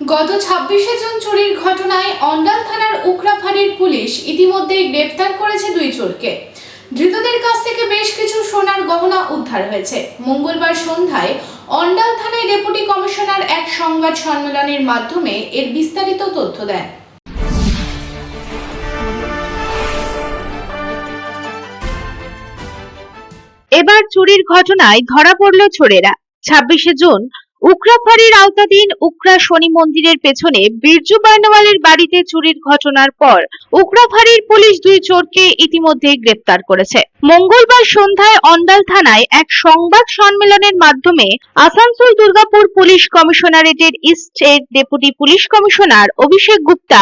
গত ছাব্বিশে জুন চুরির ঘটনায় অন্ডাল থানার উকড়াফাড়ির পুলিশ ইতিমধ্যেই গ্রেফতার করেছে দুই চোরকে। ধৃতদের কাছ থেকে বেশ কিছু সোনার গহনা উদ্ধার হয়েছে। মঙ্গলবার সন্ধ্যায় অন্ডাল থানায় ডেপুটি কমিশনার এক সংবাদ সম্মেলনের মাধ্যমে এর বিস্তারিত তথ্য দেন। এবার চুরির ঘটনায় ধরা পড়ল চোরেরা। ছাব্বিশে জুন উকরাফাড়ির আওতাধীন উকরা শনি মন্দিরের পেছনে বিরজু বার্নওয়ালের বাড়িতে চুরির ঘটনার পর উকরাফাড়ির পুলিশ দুই চোরকে ইতিমধ্যে গ্রেপ্তার করেছে। মঙ্গলবার সন্ধ্যায় অন্ডাল থানায় এক সংবাদ সম্মেলনের মাধ্যমে আসানসোল দুর্গাপুর পুলিশ কমিশনারেটের ইস্ট এর deputy police commissioner Abhishek Gupta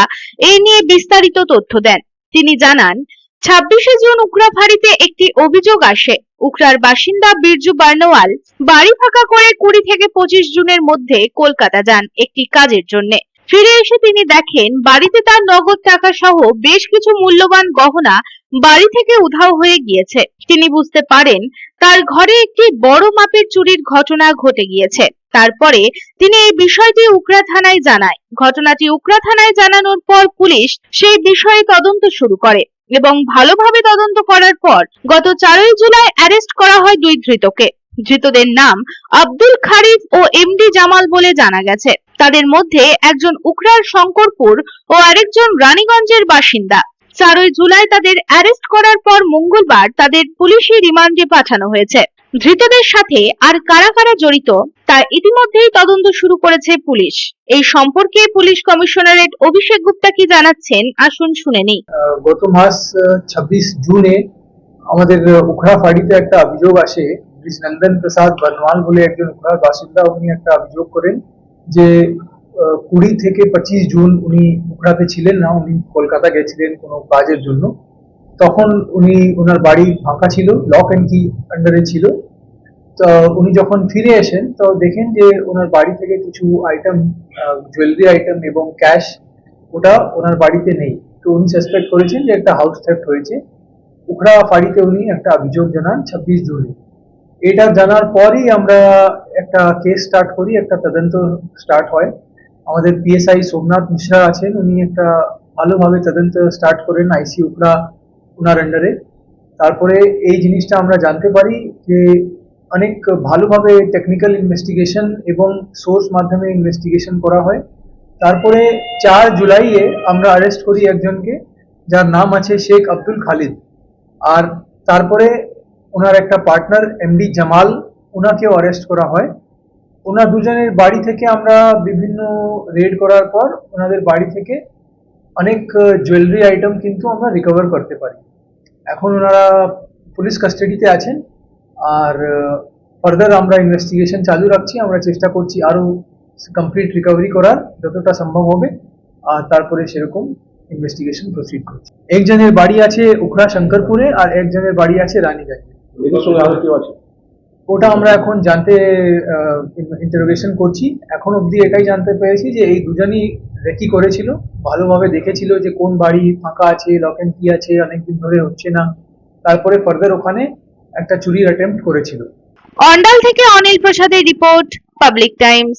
এই নিয়ে বিস্তারিত তথ্য দেন। তিনি জানান ছাব্বিশে জুন উকরাফাড়িতে একটি অভিযোগ আসে। উকরার বাসিন্দা বিরজু বার্নওয়াল বাড়ি ফাঁকা করে কুড়ি থেকে পঁচিশ জুনের মধ্যে কলকাতা যান একটি কাজের জন্য। ফিরে এসে তিনি দেখেন, বাড়িতে তার নগদ টাকা সহ বেশ কিছু মূল্যবান গহনা বাড়ি থেকে উধাও হয়ে গিয়েছে। তিনি বুঝতে পারেন, তার ঘরে একটি বড় মাপের চুরির ঘটনা ঘটে গিয়েছে। তারপরে তিনি এই বিষয়টি উকরা থানায় জানায়। ঘটনাটি উকরা থানায় জানানোর পর পুলিশ সেই বিষয়ে তদন্ত শুরু করে। এবং ভালোভাবে তদন্ত করার পর গত চারই জুলাই অ্যারেস্ট করা হয় দুই ধৃতকে। ধৃতদের নাম আব্দুল খারিফ ও এমডি জামাল বলে জানা গেছে। তাদের মধ্যে একজন উকরার শঙ্করপুর ও আরেকজন রানীগঞ্জের বাসিন্দা। চারই জুলাই তাদের অ্যারেস্ট করার পর মঙ্গলবার তাদের পুলিশি রিমান্ডে পাঠানো হয়েছে। ধৃতদের সাথে আর কারা কারা জড়িত, তা ইতিমধ্যেই তদন্ত শুরু করেছে পুলিশ। এই সম্পর্কে পুলিশ কমিশনারেট অভিষেক গুপ্তা কি জানাচ্ছেন, আসুন শুনে নিই। গত মাস ছাব্বিশ জুনে আমাদের উখড়া ফাড়িতে একটা অভিযোগ আসে। নন্দন প্রসাদ বনওয়াল বলে একজন উখড়ার বাসিন্দা, উনি একটা অভিযোগ করেন যে কুড়ি থেকে পঁচিশ জুন উনি উখড়াতে ছিলেন না, উনি কলকাতা গেছিলেন কোনো কাজের জন্য। তখন উনি ওনার বাড়ি ফাঁকা ছিল লক অ্যান্ড কি আন্ডারে ছিল। তো উনি যখন ফিরে আসেন, তো দেখেন যে ওনার বাড়ি থেকে কিছু আইটেম জুয়েলারি আইটেম এবং ক্যাশ ওটা ওনার বাড়িতে নেই। তো উনি সাসপেক্ট করেছেন যে একটা হাউস থেফট হয়েছে। উখড়া ফাঁড়িতে উনি একটা অভিযোগ জানান ছাব্বিশ জুনে। এটা জানার পরই আমরা একটা কেস স্টার্ট করি, একটা তদন্ত স্টার্ট হয়। আমাদের পিএসআই সোমনাথ মিশ্রা আছেন, উনি একটা ভালোভাবে তদন্ত স্টার্ট করেন আইসি উখড়া ওনার আন্ডারে তারপরে এই জিনিসটা আমরা জানতে পারি যে অনেক ভালোভাবে টেকনিক্যাল ইনভেস্টিগেশন এবং সোর্স মাধ্যমে ইনভেস্টিগেশন করা হয়। তারপরে চার জুলাইয়ে আমরা অ্যারেস্ট করি একজনকে, যার নাম আছে শেখ আব্দুল খালিদ। আর তারপরে ওনার একটা পার্টনার এমডি জামাল, ওনাকেও অ্যারেস্ট করা হয়। ওনার দুজনের বাড়ি থেকে আমরা বিভিন্ন রেড করার পর ওনাদের বাড়ি থেকে অনেক জুয়েলারি আইটেম কিন্তু আমরা রিকভার করতে পারি। এখন ওনারা পুলিশ কাস্টাডিতে আছেন, আর ফার্দার আমরা ইনভেস্টিগেশন চালু রাখছি, আমরা চেষ্টা করছি আরও কমপ্লিট রিকভারি করার, যতটা সম্ভব হবে, আর তারপরে সেরকম ইনভেস্টিগেশন প্রসিড করছি। একজনের বাড়ি আছে উখড়া শঙ্করপুরে, আর একজনের বাড়ি আছে রানীগঞ্জে। আছে? ওটা আমরা এখন জানতে ইন্টারোগেশন করছি। এখন অবধি এটাই জানতে পেরেছি যে এই দুজনই রেকি করেছিল, ভালোভাবে দেখেছিল যে কোন বাড়ি ফাঁকা আছে লক অ্যান্ড কি আছে, অনেকদিন ধরে হচ্ছে না। তারপরে ফার্দার ওখানে একটা চুরির অ্যাটেম্প্ট করেছিল। অন্ডাল থেকে অনিল প্রসাদের report, public times.